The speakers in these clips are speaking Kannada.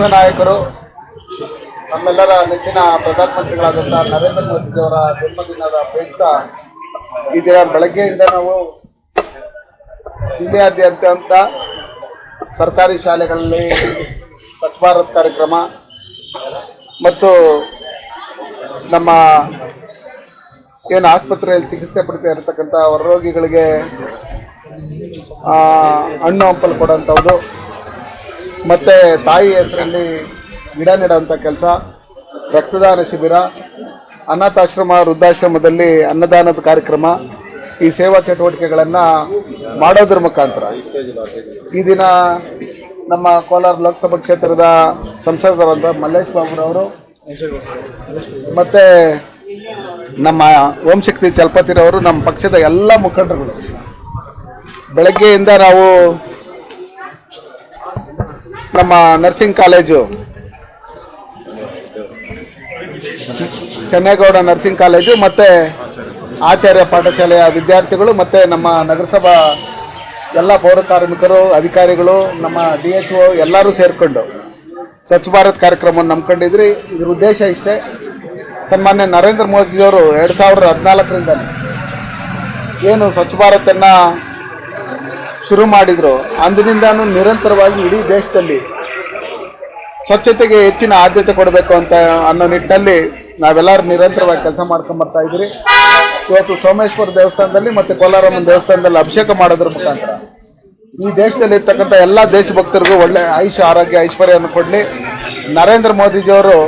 ವಿಶ್ವ ನಾಯಕರು, ನಮ್ಮೆಲ್ಲರ ನೆಚ್ಚಿನ ಪ್ರಧಾನಮಂತ್ರಿಗಳಾದಂಥ ನರೇಂದ್ರ ಮೋದಿಜಿಯವರ ಜನ್ಮದಿನದ ಪ್ರಯುಕ್ತ ಈ ದಿನ ಬೆಳಗ್ಗೆಯಿಂದ ನಾವು ಜಿಲ್ಲೆಯಾದ್ಯಂತ ಸರ್ಕಾರಿ ಶಾಲೆಗಳಲ್ಲಿ ಸ್ವಚ್ಛ ಭಾರತ್ ಕಾರ್ಯಕ್ರಮ ಮತ್ತು ನಮ್ಮ ಏನು ಆಸ್ಪತ್ರೆಯಲ್ಲಿ ಚಿಕಿತ್ಸೆ ಪಡಿತಾ ಇರತಕ್ಕಂಥ ಹೊರರೋಗಿಗಳಿಗೆ ಹಣ್ಣು ಹಂಪಲು ಕೊಡೋಂಥದ್ದು ಮತ್ತು ತಾಯಿ ಹೆಸರಲ್ಲಿ ಗಿಡ ನೆಡುವಂಥ ಕೆಲಸ, ರಕ್ತದಾನ ಶಿಬಿರ, ಅನಾಥಾಶ್ರಮ, ವೃದ್ಧಾಶ್ರಮದಲ್ಲಿ ಅನ್ನದಾನದ ಕಾರ್ಯಕ್ರಮ, ಈ ಸೇವಾ ಚಟುವಟಿಕೆಗಳನ್ನು ಮಾಡೋದ್ರ ಮುಖಾಂತರ. ಈ ದಿನ ನಮ್ಮ ಕೋಲಾರ ಲೋಕಸಭಾ ಕ್ಷೇತ್ರದ ಸಂಸದರಾದ ಮಲ್ಲೇಶ್ ಬಾಬುರವರು ಮತ್ತು ನಮ್ಮ ಓಂಶಕ್ತಿ ಚಲಪತಿರವರು ನಮ್ಮ ಪಕ್ಷದ ಎಲ್ಲ ಮುಖಂಡರುಗಳು. ಬೆಳಗ್ಗೆಯಿಂದ ನಾವು ನಮ್ಮ nursing college. Chennegowda nursing college ಮತ್ತು ಆಚಾರ್ಯ ಪಾಠಶಾಲೆಯ ವಿದ್ಯಾರ್ಥಿಗಳು ಮತ್ತು ನಮ್ಮ ನಗರಸಭಾ ಎಲ್ಲ ಪೌರ ಕಾರ್ಮಿಕರು ಅಧಿಕಾರಿಗಳು, ನಮ್ಮ ಡಿ ಎಚ್ ಒ ಎಲ್ಲರೂ ಸೇರಿಕೊಂಡು ಸ್ವಚ್ಛ ಭಾರತ್ ಕಾರ್ಯಕ್ರಮವನ್ನು ನಂಬ್ಕೊಂಡಿದ್ರಿ ಇದ್ರ ಉದ್ದೇಶ ಇಷ್ಟೇ. ಸನ್ಮಾನ್ಯ ನರೇಂದ್ರ ಮೋದಿಯವರು ಎರಡು ಸಾವಿರದ ಹದಿನಾಲ್ಕರಿಂದ ಏನು ಸ್ವಚ್ಛ ಭಾರತನ್ನು ಶುರು ಮಾಡಿದ್ರು. ಅಂದಿನಿಂದಾನು ನಿರಂತರವಾಗಿ ಇಡೀ ದೇಶದಲ್ಲಿ ಸ್ವಚ್ಛತೆಗೆ ಹೆಚ್ಚಿನ ಆದ್ಯತೆ ಕೊಡಬೇಕು ಅಂತ ಅನ್ನೋ ನಿಟ್ಟಿನಲ್ಲಿ ನಾವೆಲ್ಲರೂ ನಿರಂತರವಾಗಿ ಕೆಲಸ ಮಾಡ್ಕೊಂಡು ಬರ್ತಾ ಇದ್ದೀರಿ. ಇವತ್ತು ಸೋಮೇಶ್ವರ ದೇವಸ್ಥಾನದಲ್ಲಿ ಮತ್ತು ಕೋಲಾರಮ್ಮನ ದೇವಸ್ಥಾನದಲ್ಲಿ ಅಭಿಷೇಕ ಮಾಡೋದ್ರ ಮುಖಾಂತರ. ಈ ದೇಶದಲ್ಲಿ ಇರ್ತಕ್ಕಂಥ ಎಲ್ಲ ದೇಶಭಕ್ತರಿಗೂ ಒಳ್ಳೆ ಆಯುಷ ಆರೋಗ್ಯ ಐಶ್ವರ್ಯವನ್ನು ಕೊಡಲಿ. ನರೇಂದ್ರ ಮೋದಿಜಿಯವರು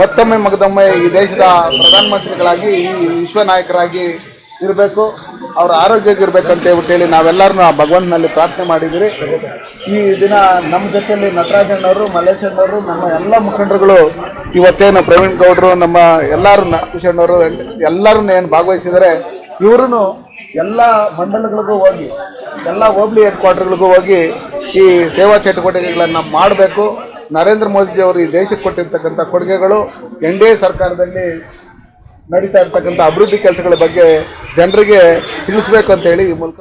ಮತ್ತೊಮ್ಮೆ ಮಗದೊಮ್ಮೆ ಈ ದೇಶದ ಪ್ರಧಾನಮಂತ್ರಿಗಳಾಗಿ ಈ ವಿಶ್ವ ನಾಯಕರಾಗಿ ಇರಬೇಕು, ಅವ್ರ ಆರೋಗ್ಯಕ್ಕೆ ಹೇಳ್ಬಿಟ್ಟು ಹೇಳಿ ನಾವೆಲ್ಲರೂ ಭಗವಂತನಲ್ಲಿ ಪ್ರಾರ್ಥನೆ ಮಾಡಿದ್ದೀರಿ. ಈ ದಿನ ನಮ್ಮ ಜೊತೆಯಲ್ಲಿ ನಟರಾಜಣ್ಣವರು, ಮಲ್ಲೇಶಣ್ಣವರು, ನಮ್ಮ ಎಲ್ಲ ಮುಖಂಡರುಗಳು, ಇವತ್ತೇನು ಪ್ರವೀಣ್ ಗೌಡರು, ನಮ್ಮ ಎಲ್ಲರೂ ನಟೇಶಣ್ಣವರು ಎಲ್ಲರನ್ನ ಏನು ಭಾಗವಹಿಸಿದರೆ ಇವರು ಎಲ್ಲ ಮಂಡಲಗಳಿಗೂ ಹೋಗಿ, ಎಲ್ಲ ಹೋಬ್ಳಿ ಹೆಡ್ ಕ್ವಾರ್ಟರ್ಗಳಿಗೂ ಹೋಗಿ ಈ ಸೇವಾ ಚಟುವಟಿಕೆಗಳನ್ನು ಮಾಡಬೇಕು. ನರೇಂದ್ರ ಮೋದಿಜಿಯವರು ಈ ದೇಶಕ್ಕೆ ಕೊಟ್ಟಿರ್ತಕ್ಕಂಥ ಕೊಡುಗೆಗಳು ಎನ್ ಡಿ ಎ ಸರ್ಕಾರದಲ್ಲಿ ನಡೀತಾ ಇರ್ತಕ್ಕಂಥ ಅಭಿವೃದ್ಧಿ ಕೆಲಸಗಳ ಬಗ್ಗೆ ಜನರಿಗೆ ತಿಳಿಸ್ಬೇಕು ಅಂತ ಹೇಳಿ ಈ ಮೂಲಕ